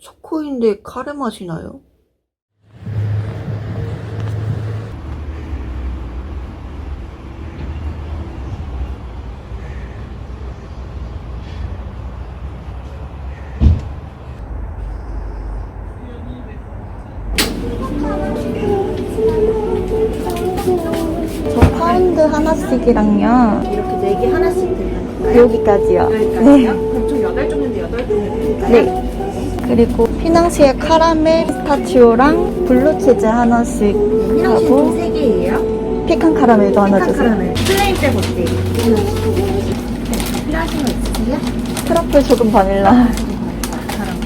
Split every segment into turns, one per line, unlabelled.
초코인데 카레 맛이 나요.
저 파운드 하나씩이랑요.
이렇게 네 개 하나씩 드려요.
여기까지요.
여기까지요?
네.
그럼 총 8종인데 8종을 드릴까요?
네. 그리고 피낭시에 카라멜, 피스타치오랑 블루치즈 하나씩
피낭시
하고
총 3개예요.
피칸 카라멜도 하나
피칸
주세요.
카라멜. 플레인 젤 어때요? 필요하신 거 있으세요?
트러플 소금 바닐라.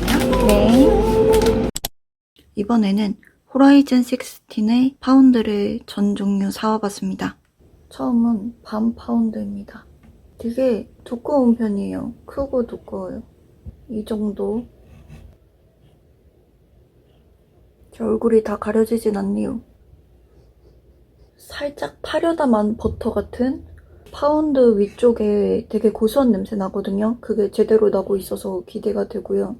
그럼요.
네.
이번에는 호라이즌 16의 파운드를 전 종류 사와봤습니다. 처음은 반 파운드입니다. 되게 두꺼운 편이에요. 크고 두꺼워요. 이 정도. 제 얼굴이 다 가려지진 않네요. 살짝 타려다만 버터 같은 파운드 위쪽에 되게 고소한 냄새 나거든요. 그게 제대로 나고 있어서 기대가 되고요.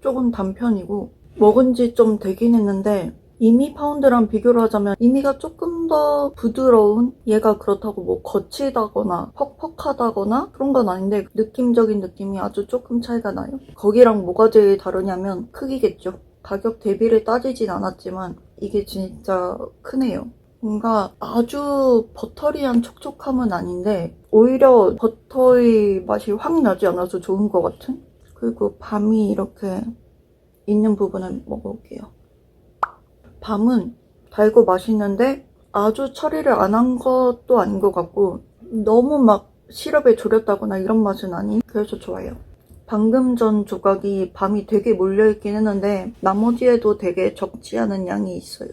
조금 단편이고 먹은 지 좀 되긴 했는데 이미 파운드랑 비교를 하자면 이미가 조금 더 부드러운 얘가 그렇다고 뭐 거치다거나 퍽퍽하다거나 그런 건 아닌데 느낌적인 느낌이 아주 조금 차이가 나요. 거기랑 뭐가 제일 다르냐면 크기겠죠. 가격 대비를 따지진 않았지만 이게 진짜 크네요. 뭔가 아주 버터리한 촉촉함은 아닌데 오히려 버터의 맛이 확 나지 않아서 좋은 것 같은? 그리고 밤이 이렇게 있는 부분을 먹어볼게요. 밤은 달고 맛있는데 아주 처리를 안 한 것도 아닌 것 같고 너무 막 시럽에 졸였다거나 이런 맛은 아닌 그래서 좋아요. 방금 전 조각이 밤이 되게 몰려있긴 했는데 나머지에도 되게 적지 않은 양이 있어요.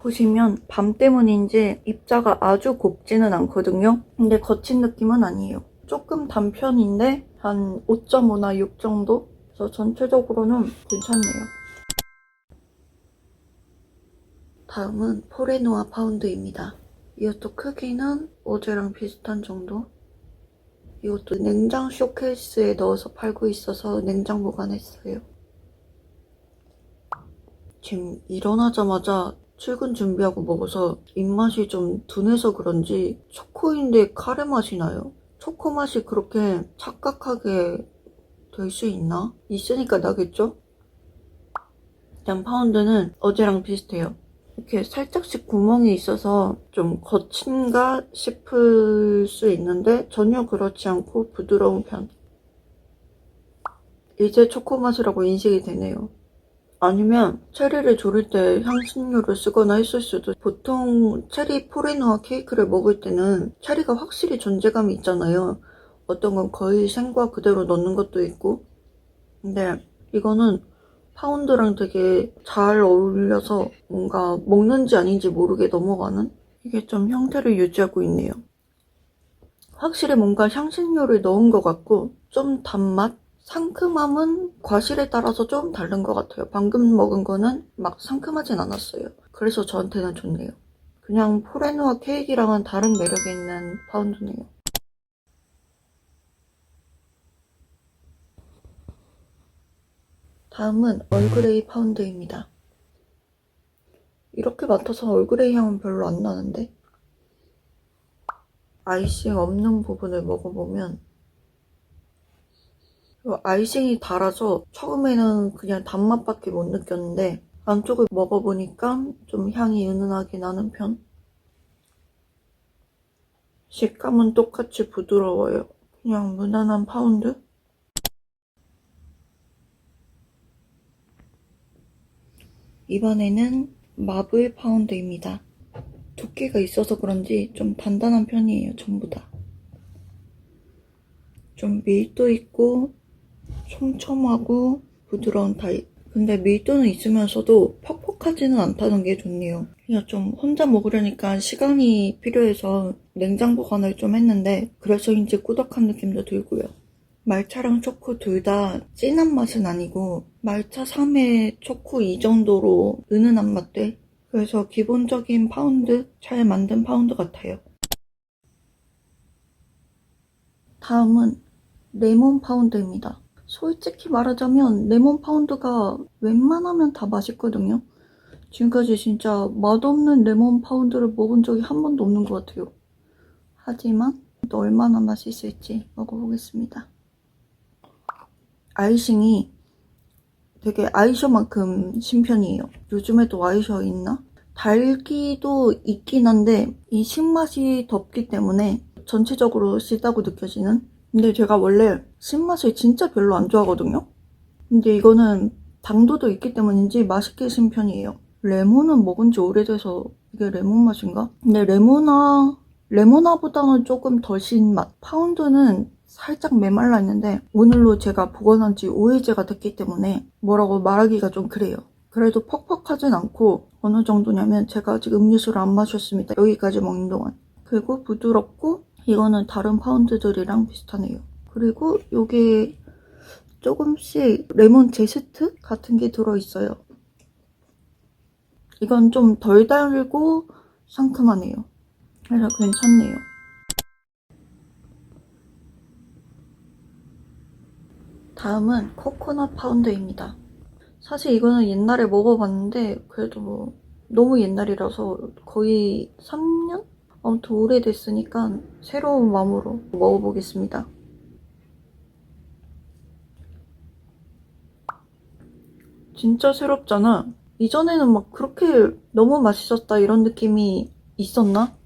보시면 밤 때문인지 입자가 아주 곱지는 않거든요. 근데 거친 느낌은 아니에요. 조금 단편인데 한 5.5나 6 정도? 그래서 전체적으로는 괜찮네요. 다음은 포레노아 파운드입니다. 이것도 크기는 어제랑 비슷한 정도? 이것도 냉장 쇼케이스에 넣어서 팔고 있어서 냉장 보관했어요. 지금 일어나자마자 출근 준비하고 먹어서 입맛이 좀 둔해서 그런지 초코인데 카레 맛이 나요. 초코 맛이 그렇게 착각하게 될 수 있나? 있으니까 나겠죠? 일단 파운드는 어제랑 비슷해요. 이렇게 살짝씩 구멍이 있어서 좀 거친가 싶을 수 있는데 전혀 그렇지 않고 부드러운 편. 이제 초코 맛이라고 인식이 되네요. 아니면 체리를 조릴 때 향신료를 쓰거나 했을 수도 보통 체리 포레노아 케이크를 먹을 때는 체리가 확실히 존재감이 있잖아요. 어떤 건 거의 생과 그대로 넣는 것도 있고 근데 이거는 파운드랑 되게 잘 어울려서 뭔가 먹는지 아닌지 모르게 넘어가는 이게 좀 형태를 유지하고 있네요. 확실히 뭔가 향신료를 넣은 것 같고 좀 단맛? 상큼함은 과실에 따라서 좀 다른 것 같아요. 방금 먹은 거는 막 상큼하진 않았어요. 그래서 저한테는 좋네요. 그냥 포레노아 케이크랑은 다른 매력이 있는 파운드네요. 다음은 얼그레이 파운드입니다. 이렇게 맡아서 얼그레이 향은 별로 안 나는데 아이싱 없는 부분을 먹어보면 아이싱이 달아서 처음에는 그냥 단맛밖에 못 느꼈는데 안쪽을 먹어보니까 좀 향이 은은하게 나는 편 식감은 똑같이 부드러워요. 그냥 무난한 파운드? 이번에는 마블 파운드입니다. 두께가 있어서 그런지 좀 단단한 편이에요, 전부 다. 좀 밀도 있고, 촘촘하고, 부드러운 타입. 근데 밀도는 있으면서도 퍽퍽하지는 않다는 게 좋네요. 그냥 좀 혼자 먹으려니까 시간이 필요해서 냉장 보관을 좀 했는데, 그래서인지 꾸덕한 느낌도 들고요. 말차랑 초코 둘 다 진한 맛은 아니고 말차 3에 초코 2 정도로 은은한 맛들 그래서 기본적인 파운드 잘 만든 파운드 같아요 다음은 레몬 파운드입니다 솔직히 말하자면 레몬 파운드가 웬만하면 다 맛있거든요. 지금까지 진짜 맛없는 레몬 파운드를 먹은 적이 한 번도 없는 것 같아요. 하지만 또 얼마나 맛있을지 먹어보겠습니다. 아이싱이 되게 아이셔만큼 신편이에요. 요즘에도 아이셔 있나? 달기도 있긴 한데 이 신맛이 덥기 때문에 전체적으로 시다고 느껴지는 근데 제가 원래 신맛을 진짜 별로 안 좋아하거든요. 근데 이거는 당도도 있기 때문인지 맛있게 신 편이에요. 레몬은 먹은 지 오래돼서 이게 레몬 맛인가? 근데 레모나 레모나보다는 조금 더신 맛. 파운드는 살짝 메말라 있는데 오늘로 제가 복원한 지 5일째가 됐기 때문에 뭐라고 말하기가 좀 그래요. 그래도 퍽퍽하진 않고 어느 정도냐면 제가 아직 음료수를 안 마셨습니다. 여기까지 먹는 동안. 그리고 부드럽고 이거는 다른 파운드들이랑 비슷하네요. 그리고 요게 조금씩 레몬 제스트 같은 게 들어있어요. 이건 좀 덜 달고 상큼하네요. 그래서 괜찮네요. 다음은 코코넛 파운드입니다. 사실 이거는 옛날에 먹어봤는데 그래도 뭐 너무 옛날이라서 거의 3년? 아무튼 오래됐으니까 새로운 마음으로 먹어보겠습니다. 진짜 새롭잖아. 이전에는 막 그렇게 너무 맛있었다 이런 느낌이 있었나?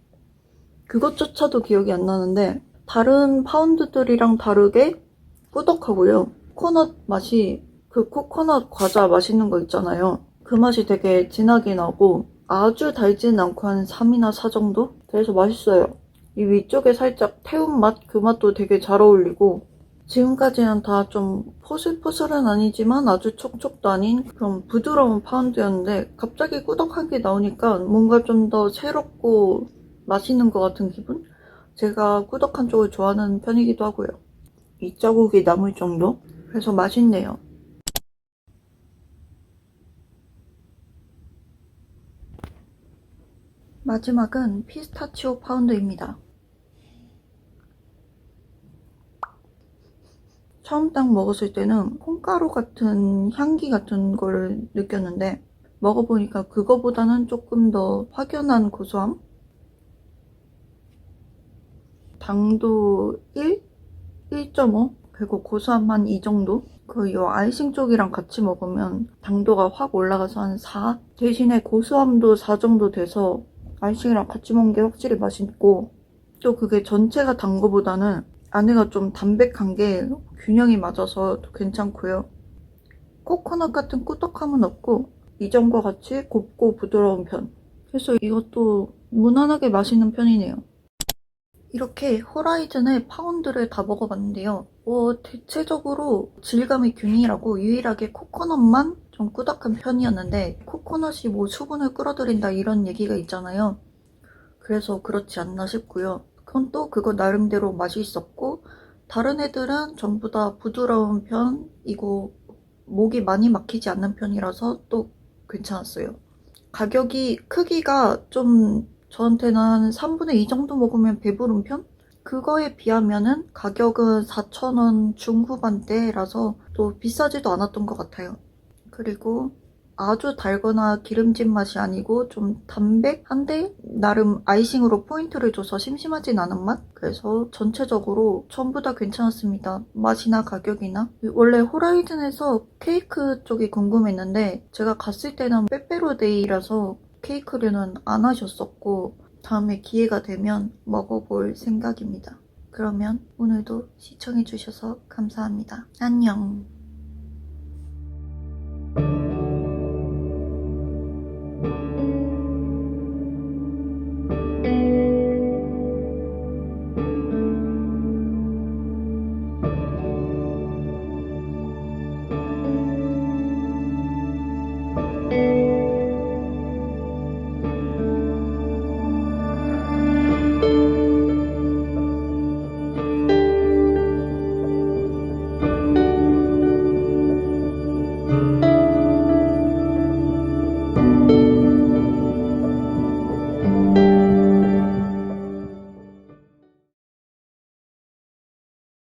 그것조차도 기억이 안 나는데 다른 파운드들이랑 다르게 꾸덕하고요. 코코넛 맛이 그 코코넛 과자 맛있는 거 있잖아요. 그 맛이 되게 진하게 나고 아주 달진 않고 한 3이나 4 정도? 그래서 맛있어요. 이 위쪽에 살짝 태운 맛? 그 맛도 되게 잘 어울리고 지금까지는 다 좀 포슬포슬은 아니지만 아주 촉촉도 아닌 그런 부드러운 파운드였는데 갑자기 꾸덕한 게 나오니까 뭔가 좀 더 새롭고 맛있는 것 같은 기분? 제가 꾸덕한 쪽을 좋아하는 편이기도 하고요. 이 자국이 남을 정도? 그래서 맛있네요. 마지막은 피스타치오 파운드입니다. 처음 딱 먹었을 때는 콩가루 같은 향기 같은 걸 느꼈는데 먹어보니까 그거보다는 조금 더 확연한 고소함? 당도 1? 1.5? 그리고 고소함 한이 정도? 그 요 아이싱 쪽이랑 같이 먹으면 당도가 확 올라가서 한 4? 대신에 고소함도 4 정도 돼서 아이싱이랑 같이 먹는 게 확실히 맛있고 또 그게 전체가 단 거보다는 안에가 좀 담백한 게 균형이 맞아서 또 괜찮고요. 코코넛 같은 꾸덕함은 없고 이전과 같이 곱고 부드러운 편. 그래서 이것도 무난하게 맛있는 편이네요. 이렇게 호라이즌의 파운드를 다 먹어봤는데요. 어, 대체적으로 질감이 균일하고 유일하게 코코넛만 좀 꾸덕한 편이었는데 코코넛이 뭐 수분을 끌어들인다 이런 얘기가 있잖아요. 그래서 그렇지 않나 싶고요. 그건 또 그거 나름대로 맛이 있었고 다른 애들은 전부 다 부드러운 편이고 목이 많이 막히지 않는 편이라서 또 괜찮았어요. 가격이 크기가 좀 저한테는 한 3분의 2 정도 먹으면 배부른 편? 그거에 비하면은 가격은 4,000원 중후반대라서 또 비싸지도 않았던 것 같아요. 그리고 아주 달거나 기름진 맛이 아니고 좀 담백한데 나름 아이싱으로 포인트를 줘서 심심하진 않은 맛? 그래서 전체적으로 전부 다 괜찮았습니다. 맛이나 가격이나. 원래 호라이즌에서 케이크 쪽이 궁금했는데 제가 갔을 때는 빼빼로데이라서 케이크류는 안 하셨었고 다음에 기회가 되면 먹어볼 생각입니다. 그러면 오늘도 시청해주셔서 감사합니다. 안녕.